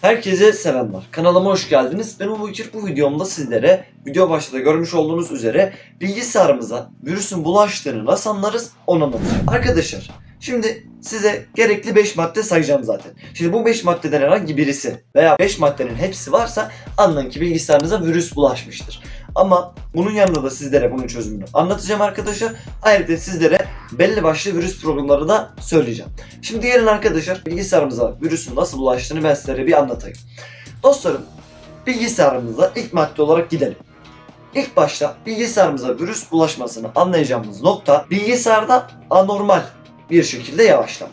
Herkese selamlar. Kanalıma hoş geldiniz. Ben Umut Bekir. Bu videomda sizlere video başta görmüş olduğunuz üzere bilgisayarımıza virüsün bulaştığını nasıl anlarız onu anlatacağım. Arkadaşlar şimdi size gerekli 5 madde sayacağım zaten. Şimdi bu 5 maddeden herhangi birisi veya 5 maddenin hepsi varsa anlayın ki bilgisayarınıza virüs bulaşmıştır. Ama bunun yanında da sizlere bunun çözümünü anlatacağım arkadaşlar. Ayrıca sizlere belli başlı virüs programları da söyleyeceğim. Şimdi gelin arkadaşlar bilgisayarımıza virüsün nasıl bulaştığını ben sizlere bir anlatayım. Dostlarım bilgisayarımıza ilk madde olarak gidelim. İlk başta bilgisayarımıza virüs bulaşmasını anlayacağımız nokta bilgisayarda anormal bir şekilde yavaşlama.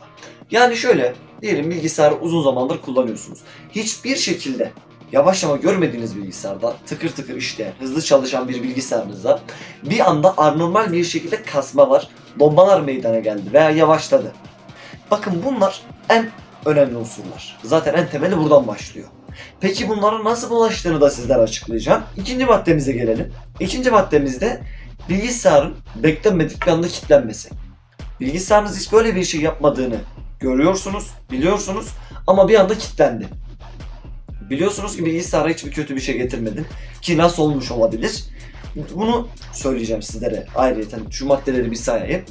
Yani şöyle diyelim bilgisayarı uzun zamandır kullanıyorsunuz. Hiçbir şekilde yavaşlama görmediğiniz bilgisayarda tıkır tıkır işleyen, hızlı çalışan bir bilgisayarınızda bir anda anormal bir şekilde kasmalar, donmalar meydana geldi veya yavaşladı. Bakın bunlar en önemli unsurlar. Zaten en temeli buradan başlıyor. Peki bunların nasıl bulaştığını da sizlere açıklayacağım. İkinci maddemize gelelim. İkinci maddemizde bilgisayarın beklenmedik bir anda kilitlenmesi. Bilgisayarınız hiç böyle bir şey yapmadığını görüyorsunuz, biliyorsunuz ama bir anda kilitlendi. Biliyorsunuz ki bilgisayara hiçbir kötü bir şey getirmedin. Ki nasıl olmuş olabilir? Bunu söyleyeceğim sizlere ayrıca şu maddeleri bir sayayım.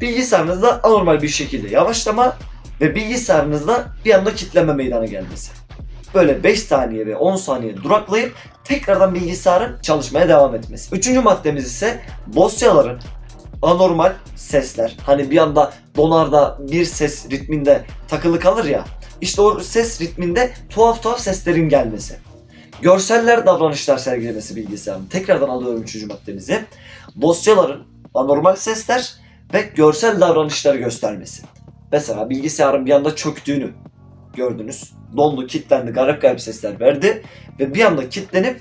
Bilgisayarınızda anormal bir şekilde yavaşlama ve bilgisayarınızda bir anda kitleme meydana gelmesi. Böyle 5 saniye ve 10 saniye duraklayıp tekrardan bilgisayarın çalışmaya devam etmesi. Üçüncü maddemiz ise dosyaların anormal sesler. Hani bir anda donarda bir ses ritminde takılı kalır ya. İşte o ses ritminde tuhaf tuhaf seslerin gelmesi. Görseller davranışlar sergilemesi bilgisayarın. Tekrardan alıyorum üçüncü maddemizi. Dosyaların anormal sesler ve görsel davranışları göstermesi. Mesela bilgisayarın bir anda çöktüğünü gördünüz. Dondu, kilitlendi, garip garip sesler verdi ve bir anda kilitlenip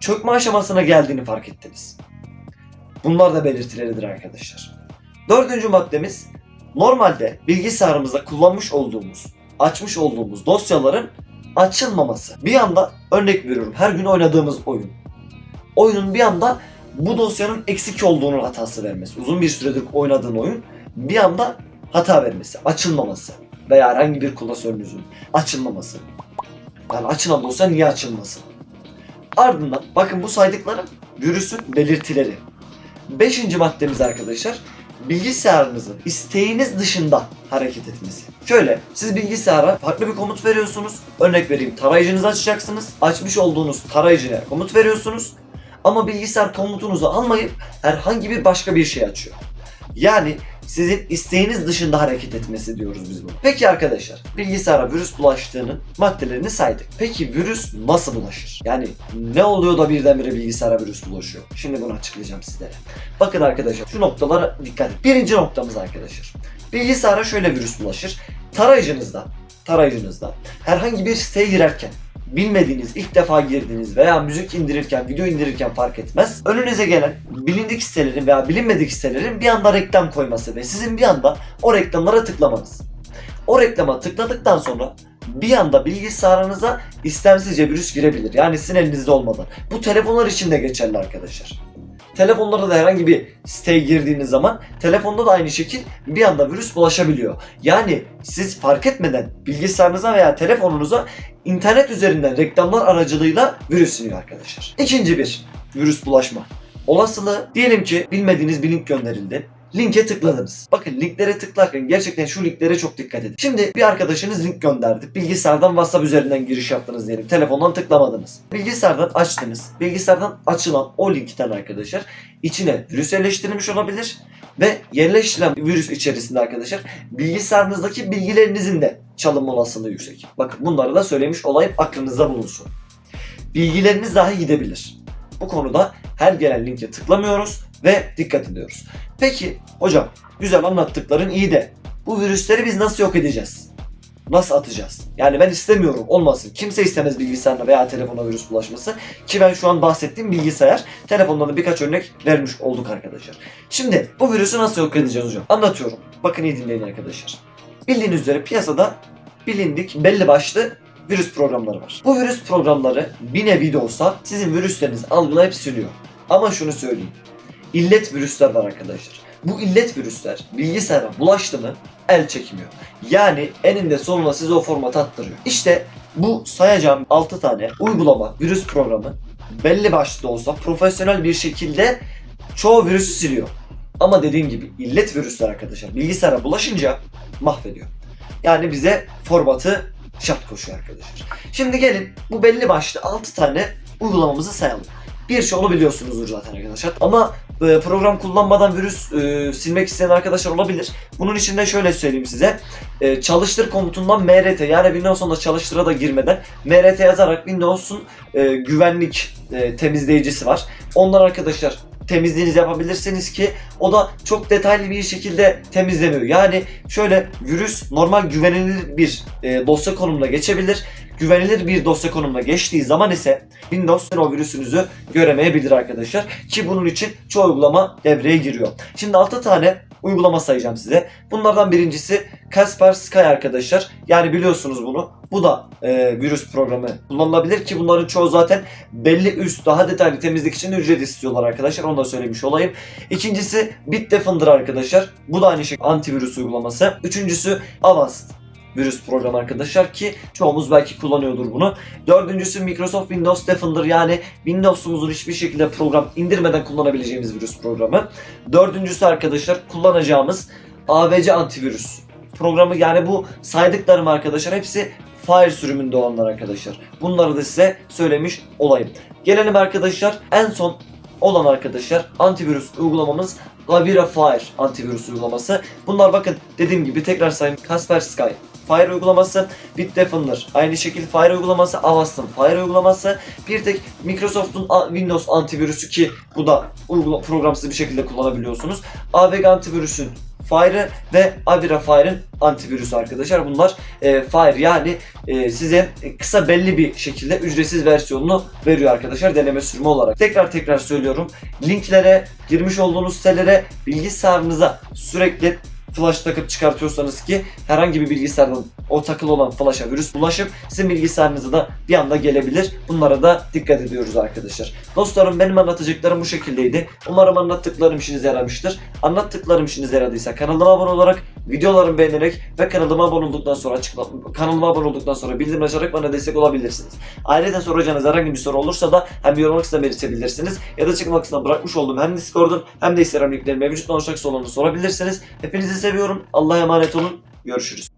çökme aşamasına geldiğini fark ettiniz. Bunlar da belirtileridir arkadaşlar. Dördüncü maddemiz normalde bilgisayarımızda kullanmış olduğumuz, açmış olduğumuz dosyaların açılmaması. Bir anda örnek veriyorum her gün oynadığımız oyun. Oyunun bir anda bu dosyanın eksik olduğunun hatası vermesi. Uzun bir süredir oynadığın oyun bir anda hata vermesi, açılmaması veya herhangi bir klasörünüzün açılmaması. Yani açılan dosya niye açılmasın? Ardından bakın bu saydıklarım virüsün belirtileri. Beşinci maddemiz arkadaşlar bilgisayarınızın isteğiniz dışında hareket etmesi. Şöyle siz bilgisayara farklı bir komut veriyorsunuz. Örnek vereyim tarayıcınızı açacaksınız. Açmış olduğunuz tarayıcıya komut veriyorsunuz. Ama bilgisayar komutunuzu almayıp herhangi bir başka bir şey açıyor. Yani sizin isteğiniz dışında hareket etmesi diyoruz biz buna. Peki arkadaşlar, bilgisayara virüs bulaştığının maddelerini saydık. Peki virüs nasıl bulaşır? Yani ne oluyor da birdenbire bilgisayara virüs bulaşıyor? Şimdi bunu açıklayacağım sizlere. Bakın arkadaşlar, şu noktalara dikkat edin. Birinci noktamız arkadaşlar. Bilgisayara şöyle virüs bulaşır. Tarayıcınızda, tarayıcınızda herhangi bir siteye girerken bilmediğiniz, ilk defa girdiğiniz veya müzik indirirken, video indirirken fark etmez. Önünüze gelen bilindik sitelerin veya bilinmedik sitelerin bir anda reklam koyması ve sizin bir anda o reklamlara tıklamanız. O reklama tıkladıktan sonra bir anda bilgisayarınıza istemsizce virüs girebilir. Yani sizin elinizde olmadan. Bu telefonlar için de geçerli arkadaşlar. Telefonlara da herhangi bir siteye girdiğiniz zaman telefonda da aynı şekil bir anda virüs bulaşabiliyor. Yani siz fark etmeden bilgisayarınıza veya telefonunuza internet üzerinden reklamlar aracılığıyla virüs iniyor arkadaşlar. İkinci bir virüs bulaşma olasılığı. Diyelim ki bilmediğiniz bir link gönderildi. Linke tıkladınız. Bakın linklere tıklarken gerçekten şu linklere çok dikkat edin. Şimdi bir arkadaşınız link gönderdi. Bilgisayardan WhatsApp üzerinden giriş yaptınız diyelim. Telefondan tıklamadınız. Bilgisayardan açtınız. Bilgisayardan açılan o linkten arkadaşlar içine virüs yerleştirilmiş olabilir. Ve yerleştirilen virüs içerisinde arkadaşlar bilgisayarınızdaki bilgilerinizin de çalınma olasılığı yüksek. Bakın bunları da söylemiş olayım aklınızda bulunsun. Bilgileriniz dahi gidebilir. Bu konuda her gelen linke tıklamıyoruz ve dikkat ediyoruz. Peki hocam güzel anlattıkların iyi de bu virüsleri biz nasıl yok edeceğiz? Nasıl atacağız? Yani ben istemiyorum olmasın. Kimse istemez bilgisayarına veya telefona virüs bulaşması. Ki ben şu an bahsettiğim bilgisayar. Telefondan da birkaç örnek vermiş olduk arkadaşlar. Şimdi bu virüsü nasıl yok edeceğiz hocam? Anlatıyorum. Bakın iyi dinleyin arkadaşlar. Bildiğiniz üzere piyasada bilindik belli başlı virüs programları var. Bu virüs programları bir nevi de olsa sizin virüslerinizi algılayıp siliyor. Ama şunu söyleyeyim. İllet virüsler var arkadaşlar. Bu illet virüsler bilgisayara bulaştı mı el çekmiyor. Yani eninde sonunda size o format attırıyor. İşte Bu sayacağım 6 tane uygulama, virüs programı belli başlı da olsa profesyonel bir şekilde çoğu virüsü siliyor. Ama dediğim gibi illet virüsler arkadaşlar bilgisayara bulaşınca mahvediyor. Yani bize formatı şart koşuyor arkadaşlar. Şimdi gelin bu belli başlı 6 tane uygulamamızı sayalım. Birçoğunu biliyorsunuzdur zaten arkadaşlar. Ama e, program kullanmadan virüs e, silmek isteyen arkadaşlar olabilir. Bunun için de şöyle söyleyeyim size. E, çalıştır komutundan MRT yani Windows'un da çalıştıra da girmeden MRT yazarak Windows'un e, güvenlik e, temizleyicisi var. Ondan arkadaşlar temizliğinizi yapabilirsiniz ki o da çok detaylı bir şekilde temizlemiyor. Yani şöyle virüs normal güvenilir bir e, dosya konumuna geçebilir. Güvenilir bir dosya konumuna geçtiği zaman ise Windows o virüsünüzü göremeyebilir arkadaşlar. Ki bunun için çoğu uygulama devreye giriyor. Şimdi 6 tane uygulama sayacağım size. Bunlardan birincisi Kaspersky arkadaşlar. Yani biliyorsunuz bunu. Bu da e, virüs programı kullanılabilir ki bunların çoğu zaten belli üst daha detaylı temizlik için ücret istiyorlar arkadaşlar. Onu da söylemiş olayım. İkincisi Bitdefender arkadaşlar. Bu da aynı şekilde antivirüs uygulaması. Üçüncüsü Avast virüs programı arkadaşlar ki çoğumuz belki kullanıyordur bunu. Dördüncüsü Microsoft Windows Defender yani Windows'umuzun hiçbir şekilde program indirmeden kullanabileceğimiz virüs programı. Dördüncüsü arkadaşlar kullanacağımız ABC antivirüs programı yani bu saydıklarım arkadaşlar hepsi Fire sürümünde olanlar arkadaşlar. Bunları da size söylemiş olayım. Gelelim arkadaşlar en son olan arkadaşlar antivirüs uygulamamız Avira Fire antivirüs uygulaması. Bunlar bakın dediğim gibi tekrar sayayım. Kaspersky Fire uygulaması, Bitdefender aynı şekilde Fire uygulaması, Avast'ın Fire uygulaması, bir tek Microsoft'un Windows antivirüsü ki bu da uygula programsız bir şekilde kullanabiliyorsunuz. AVG antivirüsün Fire ve Avira Fire'ın antivirüsü arkadaşlar. Bunlar e, Fire yani e, size kısa belli bir şekilde ücretsiz versiyonunu veriyor arkadaşlar deneme sürümü olarak. Tekrar tekrar söylüyorum. Linklere, girmiş olduğunuz sitelere bilgisayarınıza sürekli flash takıp çıkartıyorsanız ki herhangi bir bilgisayardan o takılı olan flash'a virüs bulaşıp sizin bilgisayarınıza da bir anda gelebilir. Bunlara da dikkat ediyoruz arkadaşlar. Dostlarım benim anlatacaklarım bu şekildeydi. Umarım anlattıklarım işinize yaramıştır. Anlattıklarım işinize yaradıysa kanalıma abone olarak, videolarımı beğenerek ve kanalıma abone olduktan sonra kanalıma abone olduktan sonra bildirim açarak bana destek olabilirsiniz. Ayrıca soracağınız herhangi bir soru olursa da hem yorum kısmına belirtebilirsiniz ya da açıklama kısmına bırakmış olduğum hem Discord'un hem de Instagram linkleri mevcut konuşmak sorularını sorabilirsiniz. Hepinizi seviyorum. Allah'a emanet olun. Görüşürüz.